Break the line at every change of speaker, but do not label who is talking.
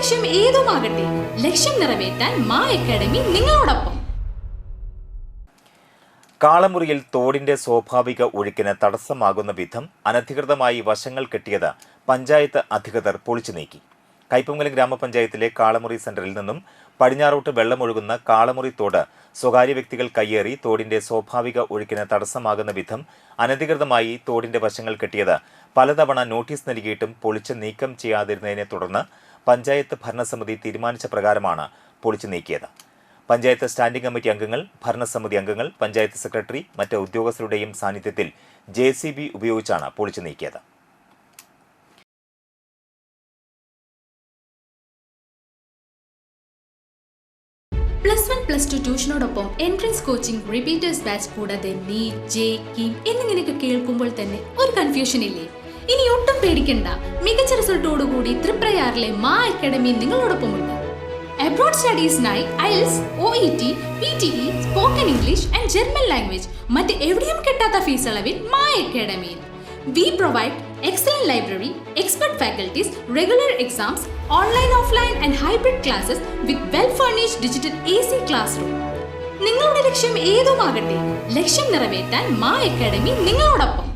ലക്ഷ്യം ഏതുമാകട്ടെ ലക്ഷ്യം നിറവേറ്റാൻ മാ അക്കാഡമി നിങ്ങളോടൊപ്പം.
കാളമുറിയിൽ തോടിന്റെ സ്വാഭാവിക ഒഴുക്കിന് തടസ്സമാകുന്ന വിധം അനധികൃതമായി വശങ്ങൾ കെട്ടിയത് പഞ്ചായത്ത് അധികൃതർ പൊളിച്ചു നീക്കി. കൈപ്പമംഗലം ഗ്രാമപഞ്ചായത്തിലെ കാളമുറി സെന്ററിൽ നിന്നും പടിഞ്ഞാറോട്ട് വെള്ളമൊഴുകുന്ന കാളമുറി തോട് സ്വകാര്യ വ്യക്തികൾ കയ്യേറി തോടിന്റെ സ്വാഭാവിക ഒഴുക്കിന് തടസ്സമാകുന്ന വിധം അനധികൃതമായി തോടിന്റെ വശങ്ങൾ കെട്ടിയത് പലതവണ നോട്ടീസ് നൽകിയിട്ടും പൊളിച്ച് നീക്കം ചെയ്യാതിരുന്നതിനെ തുടർന്ന് പഞ്ചായത്ത് ഭരണസമിതി തീരുമാനിച്ച പ്രകാരമാണ് പൊളിച്ചു നീക്കിയത്. പഞ്ചായത്ത് സ്റ്റാൻഡിംഗ് കമ്മിറ്റി അംഗങ്ങൾ ഭരണസമിതി അംഗങ്ങൾ പഞ്ചായത്ത് സെക്രട്ടറി മറ്റ് ഉദ്യോഗസ്ഥരുടെയും സാന്നിധ്യത്തിൽ ജെ സി ബി ഉപയോഗിച്ചാണ് പൊളിച്ചു നീക്കിയത്.
പ്ലസ് വൺ പ്ലസ് ടു ട്യൂഷനോടൊപ്പം എൻട്രൻസ് കോച്ചിംഗ് റിപ്പീറ്റേഴ്സ് ബാച്ച് കൂടാതെ നീറ്റ് ജെ കിം എന്നിങ്ങനെയൊക്കെ കേൾക്കുമ്പോൾ തന്നെ ഒരു കൺഫ്യൂഷൻ ഇല്ലേ ഇനി ഒട്ടും പേടിക്കണ്ട. മികച്ച റിസൾട്ടോടുകൂടി തൃപ്രയാറിലെ മാ അക്കാഡമി നിങ്ങളോടൊപ്പമുണ്ട് abroad സ്റ്റഡീസിനായി IELTS O E T P T E spoken English and German language മറ്റ് എവിടെയും കിട്ടാത്ത ഫീസ് അളവിൽ മാ അക്കാഡമിയിൽ. We provide excellent library, expert faculties, regular exams, online, offline and hybrid classes with well-furnished digital AC classroom. നിങ്ങളുടെ ലക്ഷ്യം ഏതുമാകട്ടെ? ലക്ഷ്യം നിറവേറ്റാൻ മാ അക്കാഡമി നിങ്ങളോടൊപ്പം.